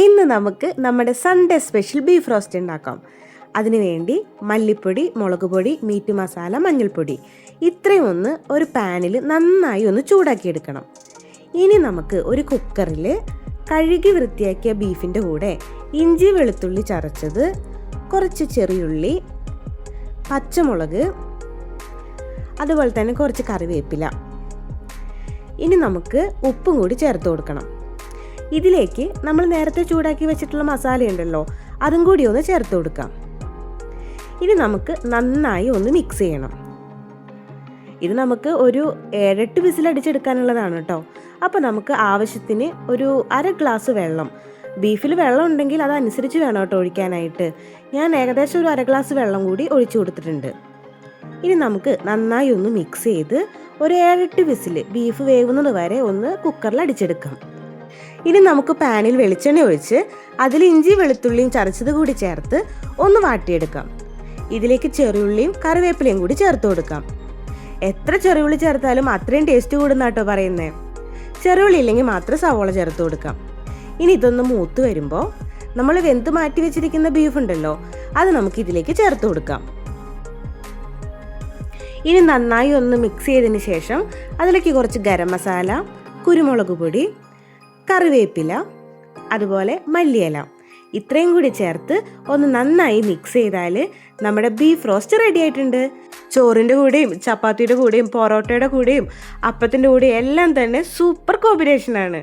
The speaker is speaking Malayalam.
ഇന്ന് നമുക്ക് നമ്മുടെ സൺഡേ സ്പെഷ്യൽ ബീഫ് റോസ്റ്റ് ഉണ്ടാക്കാം. അതിനുവേണ്ടി മല്ലിപ്പൊടി മുളക് പൊടി മീറ്റ് മസാല മഞ്ഞൾപ്പൊടി. ഇത്രയും ഒന്ന് ഒരു പാനിൽ നന്നായി ഒന്ന് ചൂടാക്കിയെടുക്കണം ഇനി നമുക്ക് ഒരു കുക്കറിൽ കഴുകി വൃത്തിയാക്കിയ ബീഫിന്റെ കൂടെ ഇഞ്ചി വെളുത്തുള്ളി ചതച്ചത് കുറച്ച് ചെറിയുള്ളി പച്ചമുളക് അതുപോലെ തന്നെ കുറച്ച് കറിവേപ്പില. ഇനി നമുക്ക് ഉപ്പും കൂടി ചേർത്ത് കൊടുക്കണം. ഇതിലേക്ക് നമ്മൾ നേരത്തെ ചൂടാക്കി വെച്ചിട്ടുള്ള മസാല ഉണ്ടല്ലോ അതും കൂടി ഒന്ന് ചേർത്ത് കൊടുക്കാം. ഇനി നമുക്ക് നന്നായി ഒന്ന് മിക്സ് ചെയ്യണം. ഇത് നമുക്ക് ഒരു ഏഴെട്ട് വിസിലടിച്ചെടുക്കാനുള്ളതാണ് കേട്ടോ. അപ്പോൾ നമുക്ക് ആവശ്യത്തിന് ഒരു അര ഗ്ലാസ് വെള്ളം. ബീഫിൽ വെള്ളം ഉണ്ടെങ്കിൽ അതനുസരിച്ച് വേണം കേട്ടോ ഒഴിക്കാനായിട്ട്. ഞാൻ ഏകദേശം ഒരു അര ഗ്ലാസ് വെള്ളം കൂടി ഒഴിച്ചു കൊടുത്തിട്ടുണ്ട്. ഇനി നമുക്ക് നന്നായി ഒന്ന് മിക്സ് ചെയ്ത് ഒരു ഏഴെട്ട് വിസിൽ ബീഫ് വേവുന്നത് വരെ ഒന്ന് കുക്കറിൽ അടിച്ചെടുക്കാം. ഇനി നമുക്ക് പാനിൽ വെളിച്ചെണ്ണ ഒഴിച്ച് അതിൽ ഇഞ്ചി വെളുത്തുള്ളിയും ചതച്ചത് കൂടി ചേർത്ത് ഒന്ന് വാട്ടിയെടുക്കാം. ഇതിലേക്ക് ചെറിയുള്ളിയും കറിവേപ്പിലയും കൂടി ചേർത്ത് കൊടുക്കാം. എത്ര ചെറിയുള്ളി ചേർത്താലും അത്രയും ടേസ്റ്റ് കൂടുന്നാട്ടോ പറയുന്നത് ചെറിയുള്ളി ഇല്ലെങ്കിൽ മാത്രം സവോള ചേർത്ത് കൊടുക്കാം. ഇനി ഇതൊന്ന് മൂത്ത് വരുമ്പോൾ നമ്മൾ വെന്ത് മാറ്റി വെച്ചിരിക്കുന്ന ബീഫ് ഉണ്ടല്ലോ അത് നമുക്ക് ഇതിലേക്ക് ചേർത്ത് കൊടുക്കാം. ഇനി നന്നായി ഒന്ന് മിക്സ് ചെയ്തതിന് ശേഷം അതിലേക്ക് കുറച്ച് ഗരം മസാല കുരുമുളക് പൊടി കറിവേപ്പില അതുപോലെ മല്ലിയില. ഇത്രയും കൂടി ചേർത്ത് ഒന്ന് നന്നായി മിക്സ് ചെയ്താൽ നമ്മുടെ ബീഫ് റോസ്റ്റ് റെഡി ആയിട്ടുണ്ട്. ചോറിന്റെ കൂടെയും ചപ്പാത്തിയുടെ കൂടെയും പൊറോട്ടയുടെ കൂടെയും അപ്പത്തിന്റെ കൂടെയും എല്ലാം തന്നെ സൂപ്പർ കോമ്പിനേഷനാണ്